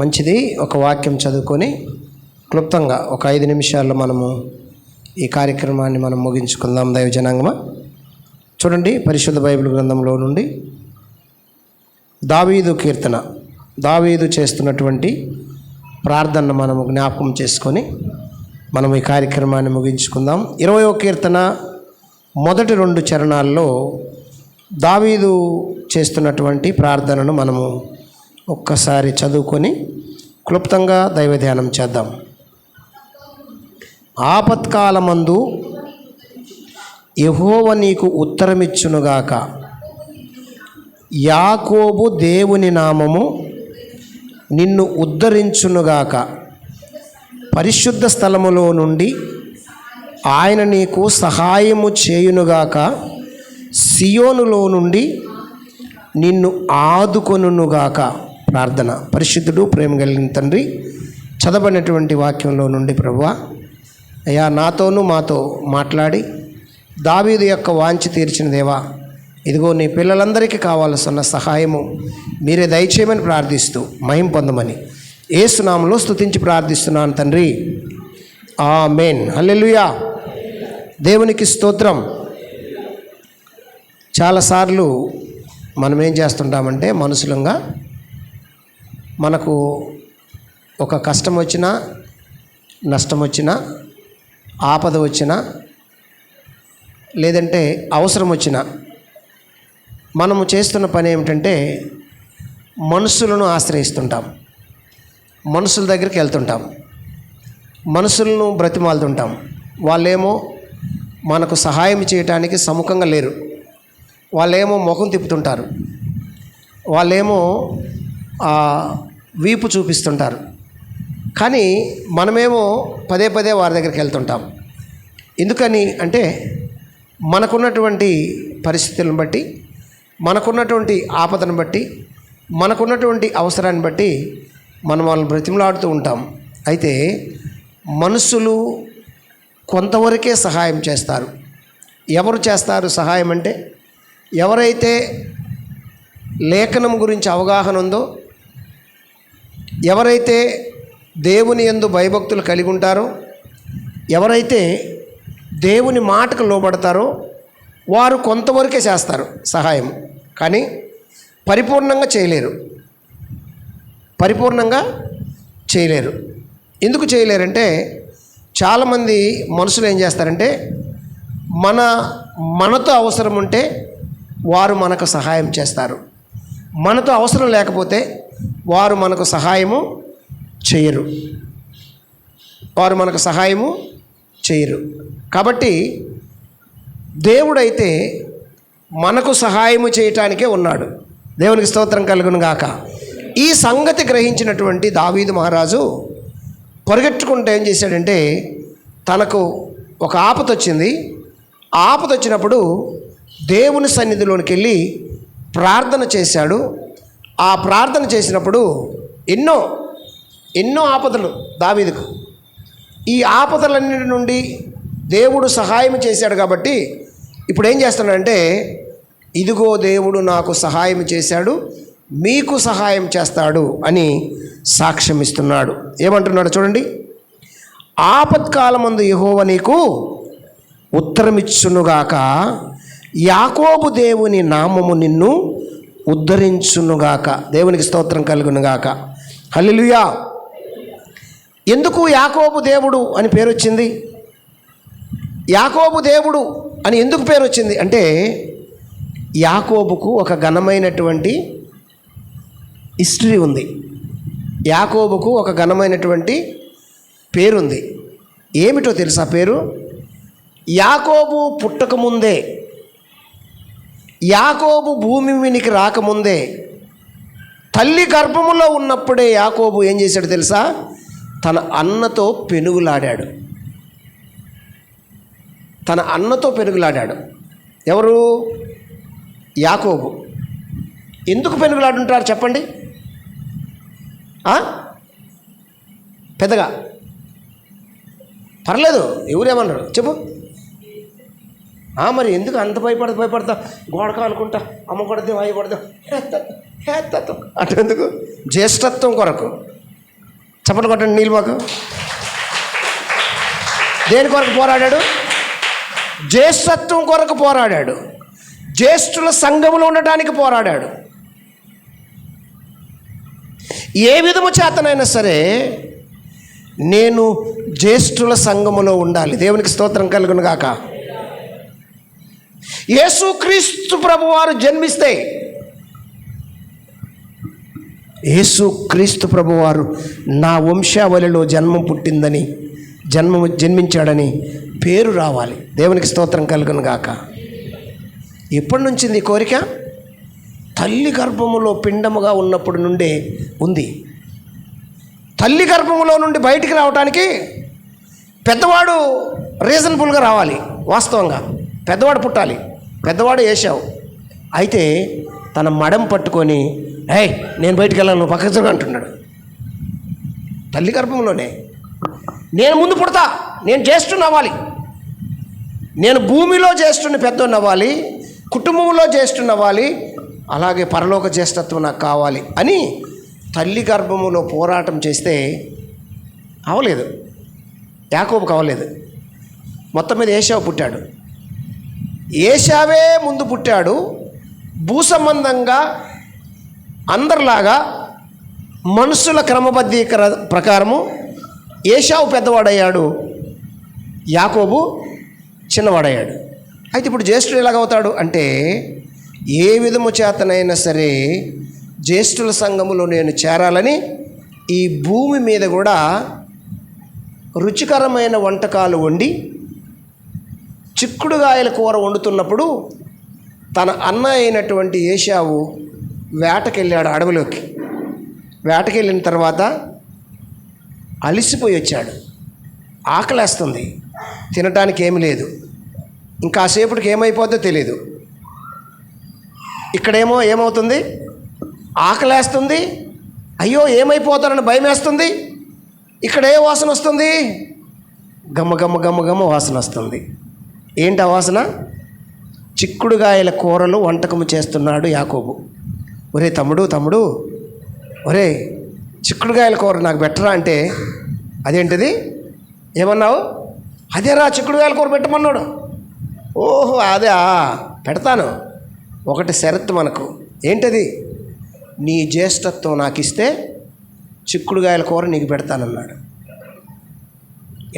మంచిది. ఒక వాక్యం చదువుకొని క్లుప్తంగా ఒక ఐదు నిమిషాల్లో మనము ఈ కార్యక్రమాన్ని మనం ముగించుకుందాం దైవజనాంగమా. చూడండి పరిశుద్ధ బైబిల్ గ్రంథంలో నుండి దావీదు కీర్తన దావీదు చేస్తున్నటువంటి ప్రార్థనను మనము జ్ఞాపకం చేసుకొని మనం ఈ కార్యక్రమాన్ని ముగించుకుందాం. ఇరవయో కీర్తన మొదటి రెండు చరణాల్లో దావీదు చేస్తున్నటువంటి ప్రార్థనను మనము ఒక్కసారి చదువుకొని క్లుప్తంగా దైవ ధ్యానం చేద్దాం. ఆపత్కాలమందు యహోవ నీకు ఉత్తరమిచ్చునుగాక. యాకోబు దేవుని నామము నిన్ను ఉద్ధరించునుగాక. పరిశుద్ధ స్థలములో నుండి ఆయన నీకు సహాయము చేయునుగాక. సియోనులో నుండి నిన్ను ఆదుకొనుగాక ప్రార్థన. పరిశుద్ధుడు ప్రేమ కలిగిన తండ్రి చదవనటువంటి వాక్యంలో నుండి ప్రభువా అయ్యా నాతోనూ మాతో మాట్లాడి దావీదు యొక్క వాంచి తీర్చిన దేవా ఇదిగో నీ పిల్లలందరికీ కావాల్సిన సహాయము మీరే దయచేయమని ప్రార్థిస్తూ మహిం పొందమని ఏసునామంలో స్తుతించి ప్రార్థిస్తున్నాను తండ్రి. ఆ మెయిన్ హల్లెలుయా. దేవునికి స్తోత్రం. చాలాసార్లు మనం ఏం చేస్తుంటామంటే మనుషులంగా మనకు ఒక కష్టం వచ్చినా నష్టం వచ్చినా ఆపద వచ్చినా లేదంటే అవసరం వచ్చినా మనము చేస్తున్న పని ఏమిటంటే మనుషులను ఆశ్రయిస్తుంటాం. మనుషుల దగ్గరికి వెళ్తుంటాం. మనుషులను బ్రతిమాలుతుంటాం. వాళ్ళేమో మనకు సహాయం చేయటానికి సముఖంగా లేరు. వాళ్ళేమో ముఖం తిప్పుతుంటారు. వాళ్ళేమో వీపు చూపిస్తుంటారు. కానీ మనమేమో పదే పదే వారి దగ్గరికి వెళ్తుంటాం. ఎందుకని అంటే మనకున్నటువంటి పరిస్థితులను బట్టి మనకున్నటువంటి ఆపదను బట్టి మనకున్నటువంటి అవసరాన్ని బట్టి మనం వాళ్ళని బ్రతిమలాడుతూ ఉంటాం. అయితే మనుషులు కొంతవరకే సహాయం చేస్తారు. ఎవరు చేస్తారు సహాయం అంటే ఎవరైతే లేఖనం గురించి అవగాహన ఉందో ఎవరైతే దేవుని యందు భయభక్తులు కలిగి ఉంటారో ఎవరైతే దేవుని మాటకు లోబడతారో వారు కొంతవరకే చేస్తారు సహాయం. కానీ పరిపూర్ణంగా చేయలేరు. పరిపూర్ణంగా చేయలేరు. ఎందుకు చేయలేరంటే చాలామంది మనుషులు ఏం చేస్తారంటే మన మనతో అవసరం ఉంటే వారు మనకు సహాయం చేస్తారు. మనతో అవసరం లేకపోతే వారు మనకు సహాయము చేయరు. వారు మనకు సహాయము చేయరు. కాబట్టి దేవుడైతే మనకు సహాయము చేయటానికే ఉన్నాడు. దేవునికి స్తోత్రం కలుగును గాక. ఈ సంగతి గ్రహించినటువంటి దావీదు మహారాజు పరిగెట్టుకుంటే ఏం చేశాడంటే తనకు ఒక ఆపత వచ్చింది. ఆపత వచ్చినప్పుడు దేవుని సన్నిధిలోనికి వెళ్ళి ప్రార్థన చేశాడు. ఆ ప్రార్థన చేసినప్పుడు ఎన్నో ఎన్నో ఆపదలు దావీదుకు. ఈ ఆపదలన్నిటి నుండి దేవుడు సహాయం చేశాడు కాబట్టి ఇప్పుడు ఏం చేస్తున్నాడంటే ఇదిగో దేవుడు నాకు సహాయం చేశాడు మీకు సహాయం చేస్తాడు అని సాక్ష్యం ఇస్తున్నాడు. ఏమంటున్నాడు చూడండి ఆపత్కాలమందు యహోవ నీకు ఉత్తరమిచ్చునుగాక యాకోబు దేవుని నామము నిన్ను ఉద్ధరించునుగాక. దేవునికి స్తోత్రం కలుగునుగాక. హల్లిలుయా. ఎందుకు యాకోబు దేవుడు అని పేరు వచ్చింది యాకోబు దేవుడు అని ఎందుకు పేరు వచ్చింది అంటే యాకోబుకు ఒక ఘనమైనటువంటి హిస్టరీ ఉంది. యాకోబుకు ఒక ఘనమైనటువంటి పేరుంది. ఏమిటో తెలుసా పేరు? యాకోబు పుట్టకముందే యాకోబు భూమి మీనికి రాకముందే తల్లి గర్భములో ఉన్నప్పుడే యాకోబు ఏం చేశాడు తెలుసా? తన అన్నతో పెనుగులాడాడు. తన అన్నతో పెనుగులాడాడు. ఎవరు? యాకోబు. ఎందుకు పెనుగులాడుంటారు చెప్పండి? పెద్దగా. పర్లేదు ఎవరేమన్నారు చెప్పు. మరి ఎందుకు అంత భయపడదు భయపడతా గోడక అనుకుంటా అమ్మ కొడదాం వాయి కొడదాం హేత్తత్వం అటెందుకు జ్యేష్ఠత్వం కొరకు. చప్పట్లు కొట్టండి నీళ్ళు దేని కొరకు పోరాడాడు? జ్యేష్ఠత్వం కొరకు పోరాడాడు. జ్యేష్ఠుల సంఘములో ఉండటానికి పోరాడాడు. ఏ విధము చేతనైనా సరే నేను జ్యేష్ఠుల సంఘములో ఉండాలి. దేవునికి స్తోత్రం కలుగును గాక. యేసుక్రీస్తు ప్రభువారు జన్మిస్తే యేసు క్రీస్తు ప్రభువారు నా వంశావళిలో జన్మం పుట్టిందని జన్మము జన్మించాడని పేరు రావాలి. దేవునికి స్తోత్రం కలుగును గాక. ఎప్పటి నుంచింది కోరిక? తల్లి గర్భములో పిండముగా ఉన్నప్పుడు నుండే ఉంది. తల్లి గర్భములో నుండి బయటికి రావటానికి పెద్దవాడు రీజనబుల్గా రావాలి వాస్తవంగా. పెద్దవాడు పుట్టాలి. పెద్దవాడు వేసావు అయితే తన మడం పట్టుకొని ఏయ్ నేను బయటికి వెళ్ళాను నువ్వు పక్కకు అంటున్నాడు. తల్లి గర్భంలోనే. నేను ముందు పుడతా నేను జ్యేష్ఠుని అవ్వాలి. నేను భూమిలో జ్యేష్ఠుని పెద్దోని అవ్వాలి కుటుంబంలో జ్యేష్ఠుని అవ్వాలి అలాగే పరలోక జ్యేష్ఠత్వం నాకు కావాలి అని తల్లి గర్భములో పోరాటం చేస్తే అవలేదు. యాకోబు కావలేదు మొత్తం మీద ఏషావు పుట్టాడు. ఏషావే ముందు పుట్టాడు భూసంబంధంగా అందరిలాగా మనుషుల క్రమబద్ధీకర ప్రకారము ఏషావు పెద్దవాడయ్యాడు యాకోబు చిన్నవాడయ్యాడు. అయితే ఇప్పుడు జ్యేష్ఠుడు ఎలాగవుతాడు అంటే ఏ విధము చేతనైనా సరే జ్యేష్ఠుల సంఘములో నేను చేరాలని ఈ భూమి మీద కూడా రుచికరమైన వంటకాలు వండి చిక్కుడుగాయల కూర వండుతున్నప్పుడు తన అన్న అయినటువంటి ఏషావు వేటకెళ్ళాడు అడవిలోకి. వేటకెళ్ళిన తర్వాత అలిసిపోయి వచ్చాడు. ఆకలేస్తుంది. తినటానికి ఏమి లేదు. ఇంకాసేపటికి ఏమైపోద్దో తెలియదు ఇక్కడేమో ఏమవుతుంది? ఆకలేస్తుంది. అయ్యో ఏమైపోతానని భయం వేస్తుంది ఇక్కడ ఏ వాసన వస్తుంది. గమ్మ గమ్మ గమ్మ గమ్మ వాసన వస్తుంది. ఏంటి వాసన చిక్కుడుగాయల కూరలు వంటకము చేస్తున్నాడు యాకోబు. ఒరే తమ్ముడు తమ్ముడు ఒరే చిక్కుడుగాయల కూర నాకు పెట్టరా అంటే అదేంటిది? ఏమన్నావు? అదేరా చిక్కుడుగాయల కూర పెట్టమన్నాడు. ఓహో అదే పెడతాను. ఒకటి షరత్ మనకు. ఏంటది? నీ జ్యేష్ఠత్వం నాకు ఇస్తే చిక్కుడుగాయల కూర నీకు పెడతానన్నాడు.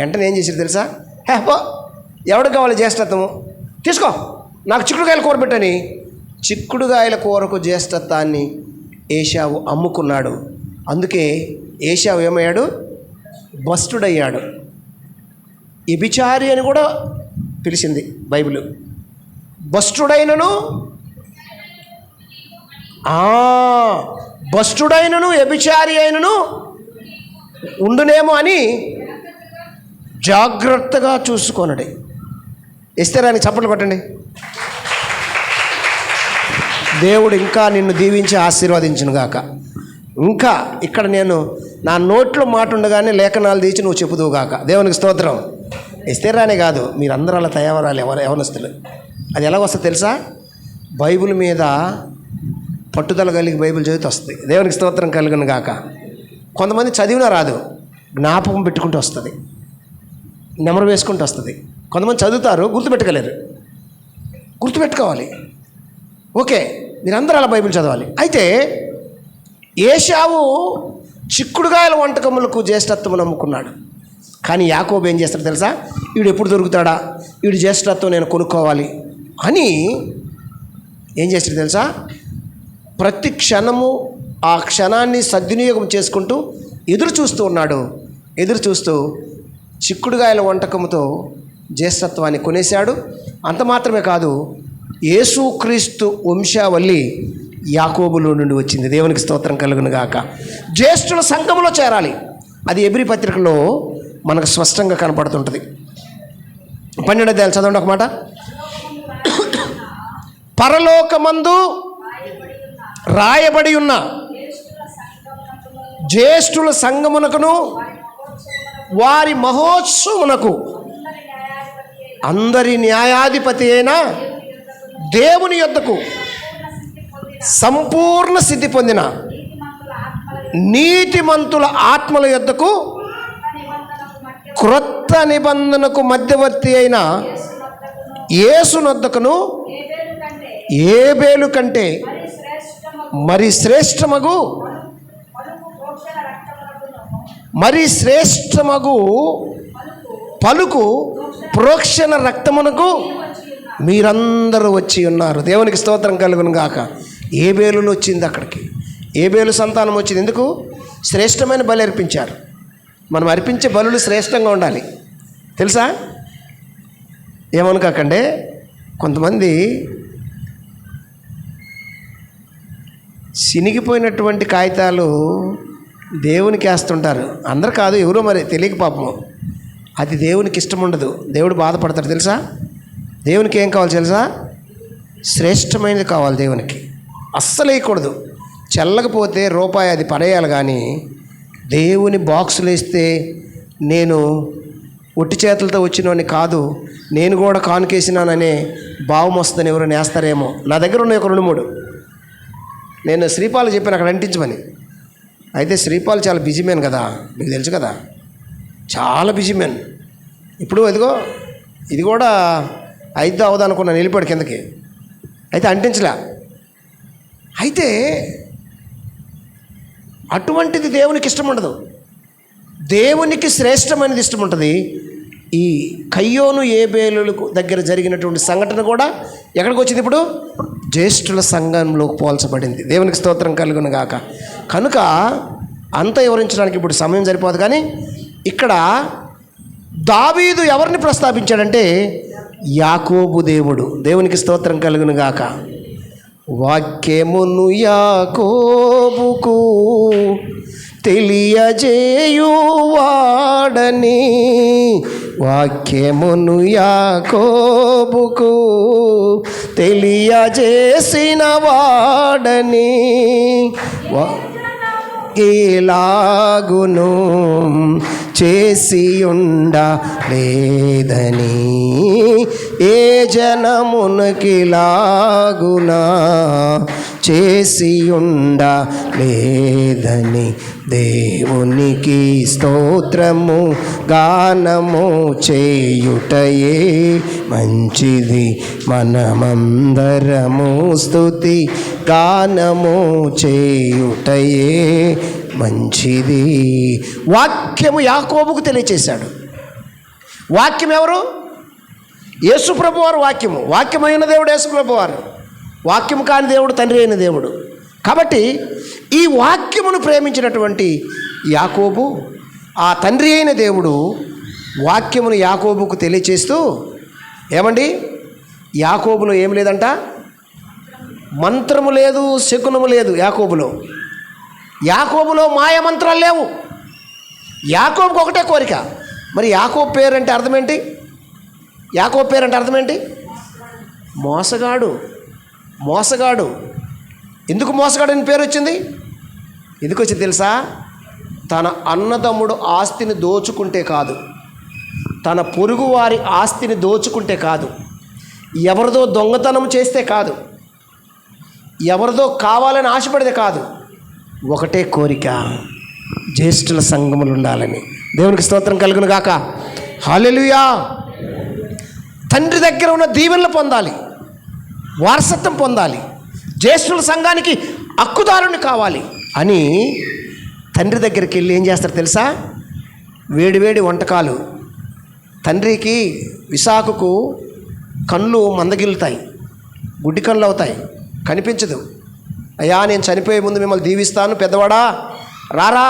వెంటనే ఏం చేశారు తెలుసా? హే పో. ఎవడికి కావాలి జ్యేష్ఠత్వము? తీసుకో. నాకు చిక్కుడుగాయల కూర పెట్టని. చిక్కుడుగాయల కూరకు జ్యేష్ఠత్వాన్ని ఏషావు అమ్ముకున్నాడు. అందుకే ఏషావు ఏమయ్యాడు? బస్టుడయ్యాడు ఎబిచారి అని కూడా పిలిచింది బైబిల్. బస్టుడైనను బస్టుడైనను ఎబిచారి అయినను ఉండునేమో అని జాగ్రత్తగా చూసుకొనడి. ఇస్తారని చప్పట్లు కొట్టండి. దేవుడు ఇంకా నిన్ను దీవించి ఆశీర్వదించును గాక. ఇంకా ఇక్కడ నేను నా నోట్లో మాట ఉండగానే లేఖనాలు తీసి నువ్వు చెప్పుదువు గాక. దేవునికి స్తోత్రం. ఇస్తేరానే కాదు మీరందరూ అలా తయారాలి ఎవరు యవనస్తులు. అది ఎలా వస్తుంది తెలుసా? బైబిల్ మీద పట్టుదల కలిగి బైబిల్ చదివితే వస్తుంది. దేవునికి స్తోత్రం కలుగును గాక. కొంతమంది చదివినా రాదు జ్ఞాపకం పెట్టుకుంటూ వస్తుంది. నెమరు వేసుకుంటూ వస్తుంది. కొంతమంది చదువుతారు గుర్తుపెట్టుకోలేరు. గుర్తుపెట్టుకోవాలి. ఓకే మీరందరూ అలా బైబిల్ చదవాలి. అయితే ఏషావు చిక్కుడుగాయల వంటకములకు జ్యేష్ఠత్వం నమ్ముకున్నాడు. కానీ యాకోబు ఏం చేస్తాడు తెలుసా? వీడు ఎప్పుడు దొరుకుతాడా? వీడు జ్యేష్ఠత్వం నేను కొనుక్కోవాలి. అని ఏం చేస్తాడు తెలుసా? ప్రతి క్షణము ఆ క్షణాన్ని సద్వినియోగం చేసుకుంటూ ఎదురు చూస్తూ ఉన్నాడు. ఎదురు చూస్తూ చిక్కుడుగాయల వంటకముతో జ్యేష్ఠత్వాన్ని కొనేశాడు. అంత మాత్రమే కాదు యేసుక్రీస్తు వంశావళి యాకోబులో నుండి వచ్చింది. దేవునికి స్తోత్రం కలుగును గాక. జ్యేష్ఠుల సంఘములో చేరాలి. అది ఎబ్రి పత్రికలో మనకు స్పష్టంగా కనపడుతుంటుంది. పన్నెండు అధ్యాయాలు చదవండి ఒక మాట. పరలోకమందు రాయబడి ఉన్న జ్యేష్ఠుల సంగమునకును వారి మహోత్సవమునకు అందరి న్యాయాధిపతి అయినా దేవుని యొద్దకు సంపూర్ణ సిద్ధి పొందిన నీతిమంతుల ఆత్మల యొద్దకు క్రొత్త నిబంధనకు మధ్యవర్తి అయిన యేసునొద్దకును ఏబేలు కంటే మరి శ్రేష్టమగు మరి శ్రేష్టమగు పలుకు ప్రోక్షణ రక్తమునకు మీరందరూ వచ్చి ఉన్నారు. దేవునికి స్తోత్రం కలుగును గాక. ఏ బేలులు వచ్చింది అక్కడికి. ఏ బేలు సంతానం వచ్చింది. ఎందుకు? శ్రేష్టమైన బలి అర్పించారు. మనం అర్పించే బలులు శ్రేష్టంగా ఉండాలి. తెలుసా? ఏమనుకోకండి కొంతమంది చినిగిపోయినటువంటి కాగితాలు దేవునికి వేస్తుంటారు. అందరు కాదు ఎవరో మరి తెలియక పాపం. అది దేవునికి ఇష్టం ఉండదు. దేవుడు బాధపడతాడు తెలుసా? దేవునికి ఏం కావాలి తెలుసా? శ్రేష్టమైనది కావాలి దేవునికి. అస్సలు వేయకూడదు. చల్లకపోతే రూపాయి అది పడేయాలి కానీ దేవుని బాక్సులు వేస్తే నేను ఒట్టి చేతులతో వచ్చినవని కాదు నేను కూడా కానుకేసినాననే భావం వస్తుందని ఎవరైనా వేస్తారేమో నా దగ్గర ఉన్నాయి ఒక రెండు మూడు. నేను శ్రీపాలు చెప్పాను అక్కడ అంటించమని. అయితే శ్రీపాలు చాలా బిజీ మ్యాన్ కదా మీకు తెలుసు కదా? చాలా బిజీ మ్యాన్. ఇప్పుడు ఇదిగో ఇది కూడా అయిద్దా అవుదా అనుకున్నాను వెళ్ళిపోయాడు కిందకి. అయితే అంటించలే. అయితే అటువంటిది దేవునికి ఇష్టం ఉండదు. దేవునికి శ్రేష్టమైనది ఇష్టం ఉంటుంది ఈ కయ్యోను ఏబేలులకు దగ్గర జరిగినటువంటి సంఘటన కూడా ఎక్కడికి వచ్చింది ఇప్పుడు? జ్యేష్ఠుల సంఘంలోకి పోల్చబడింది. దేవునికి స్తోత్రం కలుగును గాక. కనుక అంత వివరించడానికి ఇప్పుడు సమయం సరిపోదు కానీ ఇక్కడ దావీదు ఎవరిని ప్రస్తావించాడంటే యాకోబు దేవుడు. దేవునికి స్తోత్రం కలుగును గాక వాక్యమును యాకోబుకు తెలియజేయువాడని వాక్యమును యాకోబుకు తెలియజేసిన వాడని వా ఎలాగును చేసి ఉండ లేదని ఏ జనమునకి లాగునా చేసి ఉండ లేదని దేవునికి స్తోత్రము గానము చేయుటయే మంచిది. మనమందరము స్తుతి గానము చేయుటయే మంచిది. వాక్యము యాకోబుకు తెలియచేశాడు. వాక్యం ఎవరు యేసుప్రభు వారు వాక్యము. వాక్యమైన దేవుడు యేసుప్రభు వారు వాక్యము కాని దేవుడు తండ్రి అయిన దేవుడు. కాబట్టి ఈ వాక్యమును ప్రేమించినటువంటి యాకోబు ఆ తండ్రి అయిన దేవుడు వాక్యమును యాకోబుకు తెలియచేస్తూ ఏమండి? యాకోబులో ఏం లేదంట? మంత్రము లేదు శకునము లేదు యాకోబులో. యాకోబులో మాయ మంత్రాలు లేవు. యాకోబుకు ఒకటే కోరిక. మరి యాకోబు పేరు అంటే అర్థం ఏంటి యాకోబు పేరు అంటే అర్థం ఏంటి మోసగాడు. మోసగాడు. ఎందుకు మోసగాడు అని పేరు వచ్చింది ఎందుకు వచ్చింది తెలుసా? తన అన్నదమ్ముడు ఆస్తిని దోచుకుంటే కాదు. తన పొరుగువారి ఆస్తిని దోచుకుంటే కాదు. ఎవరిదో దొంగతనం చేస్తే కాదు. ఎవరిదో కావాలని ఆశపడితే కాదు. ఒకటే కోరిక జ్యేష్ఠుల సంఘములు ఉండాలని దేవునికి స్తోత్రం కలుగును గాక హాలెలుయా తండ్రి దగ్గర ఉన్న దీవెనలు పొందాలి. వారసత్వం పొందాలి. జ్యేష్ఠుల సంఘానికి హక్కుదారుని కావాలి అని తండ్రి దగ్గరికి వెళ్ళి ఏం చేస్తారు తెలుసా? వేడివేడి వంటకాలు. తండ్రికి విశాఖకు కళ్ళు మందగిలుతాయి గుడ్డి కళ్ళు అవుతాయి. కనిపించదు. అయ్యా నేను చనిపోయే ముందు మిమ్మల్ని దీవిస్తాను. పెద్దవాడా రారా.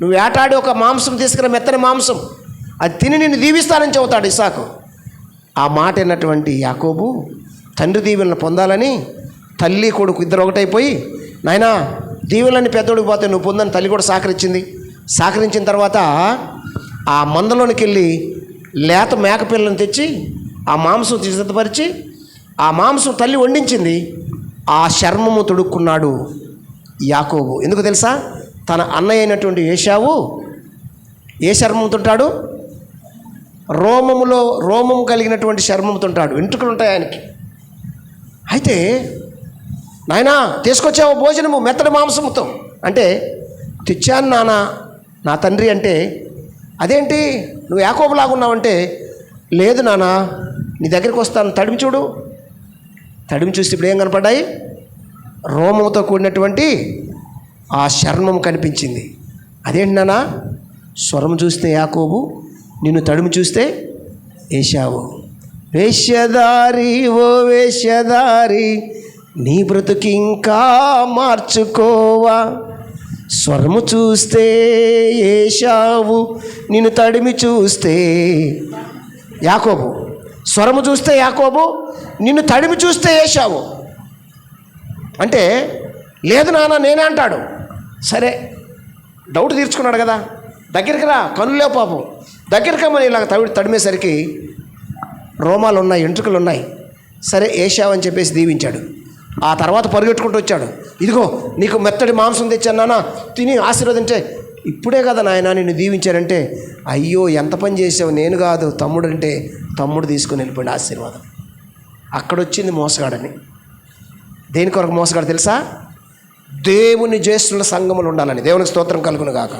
నువ్వు వేటాడి ఒక మాంసం తీసుకున్న మెత్తని మాంసం. అది తిని నిన్ను దీవిస్తానని చెబుతాడు ఇసాకు. ఆ మాట అయినటువంటి యాకోబు తండ్రి దీవులను పొందాలని తల్లి కొడుకు ఇద్దరు ఒకటైపోయి నాయనా దీవెనలని పెద్దోడికి పోతే నువ్వు పొందని తల్లి కూడా సహకరించింది సహకరించిన తర్వాత ఆ మందలోనికి వెళ్ళి లేత మేకపిల్లను తెచ్చి ఆ మాంసం సిద్ధపరిచి ఆ మాంసం తల్లి వండించింది. ఆ చర్మము తొడుక్కున్నాడు యాకోబు. ఎందుకు తెలుసా? తన అన్నయ్య అయినటువంటి ఏషావు ఏ చర్మం రోమములో రోమము కలిగినటువంటి చర్మంతో వెంట్రుకలు ఉంటాయి ఆయనకి. అయితే నాయనా తీసుకొచ్చావు భోజనము మెత్తడి మాంసముతో. అంటే తెచ్చాను నాన్న నా తండ్రి అంటే అదేంటి నువ్వు యాకోబులాగా లేదు నాన్న నీ దగ్గరికి వస్తాను తడిమి చూడు. తడిమి చూస్తే ఇప్పుడు ఏం కనపడ్డాయి? రోమంతో కూడినటువంటి ఆ చర్మం కనిపించింది. అదేంటి నాన్న స్వరం చూస్తే యాకోబు నిన్ను తడుము చూస్తే ఏషావు వేష్యదారి ఓ వేష్యదారి నీ బ్రతుకింకా మార్చుకోవా? స్వరము చూస్తే ఏషావు నిన్ను తడిమి చూస్తే యాకోబు. స్వరము చూస్తే యాకోబు నిన్ను తడిమి చూస్తే ఏషావు. అంటే లేదు నాన్న నేనే అంటాడు. సరే డౌట్ తీర్చుకున్నాడు కదా. దగ్గరికి రా కనులే పాపం. దగ్గరికి రమ్మని ఇలాగ తడి తడిమేసరికి రోమాలు ఉన్నాయి ఎంట్రుకలు ఉన్నాయి సరే ఏషావని చెప్పేసి దీవించాడు. ఆ తర్వాత పరుగెట్టుకుంటూ వచ్చాడు. ఇదిగో నీకు మెత్తడి మాంసం తెచ్చాను నాన్న. తిని ఆశీర్వదించే. ఇప్పుడే కదా నాయన నిన్ను దీవించారంటే అయ్యో ఎంత పని చేసావు నేను కాదు తమ్ముడు అంటే తమ్ముడు తీసుకుని వెళ్ళిపోయాడు ఆశీర్వాదం. అక్కడొచ్చింది మోసగాడని. దేని కొరకు మోసగాడు తెలుసా? దేవుని జ్యేష్ఠుల సంఘములు ఉండాలని. దేవునికి స్తోత్రం కలుగును గాక.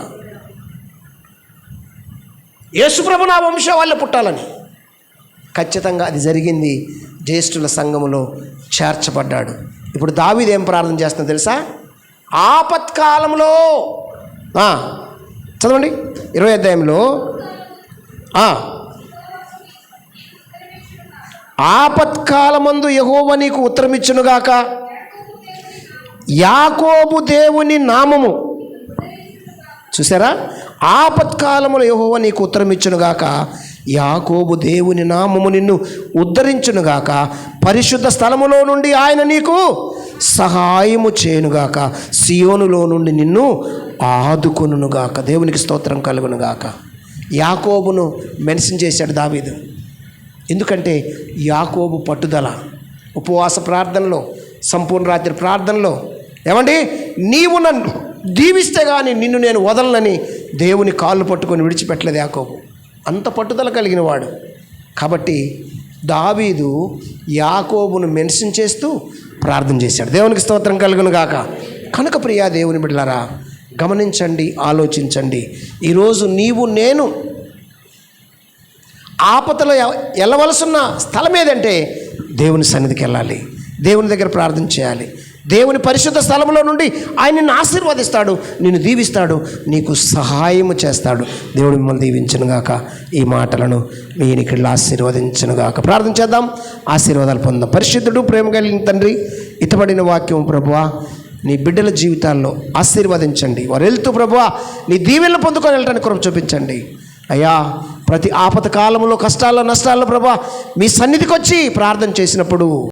యేసుప్రభు నా వంశం వాళ్ళే పుట్టాలని. ఖచ్చితంగా అది జరిగింది. జ్యేష్ఠుల సంఘములో చేర్చబడ్డాడు. ఇప్పుడు దావీదు ఏం ప్రార్థన చేస్తుందో తెలుసా? ఆపత్కాలంలో చదవండి. ఇరవై అధ్యాయంలో ఆపత్కాలమందు యహోవ నీకు ఉత్తరమిచ్చునుగాక. యాకోబు దేవుని నామము. చూసారా? ఆపత్కాలములు యహోవ నీకు ఉత్తరమిచ్చునుగాక. యాకోబు దేవుని నామము నిన్ను ఉద్ధరించునుగాక. పరిశుద్ధ స్థలములో నుండి ఆయన నీకు సహాయము చేయునుగాక. సియోనులో నుండి నిన్ను ఆదుకొనుగాక దేవునికి స్తోత్రం కలుగునుగాక. యాకోబును మెన్షన్ చేశాడు దావీదు. ఎందుకంటే యాకోబు పట్టుదల ఉపవాస ప్రార్థనలో సంపూర్ణ రాత్రి ప్రార్థనలో ఏమండి? నీవు నన్ను దీవిస్తే కానీ నిన్ను నేను వదలనని దేవుని కాళ్ళు పట్టుకొని విడిచిపెట్టలేదు యాకోబు. అంత పట్టుదల కలిగిన వాడు. కాబట్టి దావీదు యాకోబును మెన్షన్ చేస్తూ ప్రార్థన చేశాడు. దేవునికి స్తోత్రం కలుగును గాక. కనుక ప్రియా దేవుని బిడ్డలారా గమనించండి ఆలోచించండి. ఈరోజు నీవు నేను ఆపదలో వెళ్ళవలసిన స్థలం ఏదంటే దేవుని సన్నిధికి వెళ్ళాలి. దేవుని దగ్గర ప్రార్థన చేయాలి. దేవుని పరిశుద్ధ స్థలంలో నుండి ఆయన నిన్ను ఆశీర్వదిస్తాడు నిన్ను దీవిస్తాడు నీకు సహాయము చేస్తాడు. దేవుడు మిమ్మల్ని దీవించనుగాక. ఈ మాటలను నేను ఇక్కడ ఆశీర్వదించనుగాక. ప్రార్థన చేద్దాం. ఆశీర్వాదాలు పొందాం. పరిశుద్ధుడు ప్రేమ కలిగిన తండ్రి ఇతబడిన వాక్యం ప్రభువా నీ బిడ్డల జీవితాల్లో ఆశీర్వదించండి. వారు వెళ్తూ ప్రభువా నీ దీవెనలు పొందుకొని వెళ్ళడానికి కృప చూపించండి. అయ్యా ప్రతి ఆపద కాలంలో కష్టాల్లో నష్టాల్లో ప్రభా మీ సన్నిధికి వచ్చి ప్రార్థన చేసినప్పుడు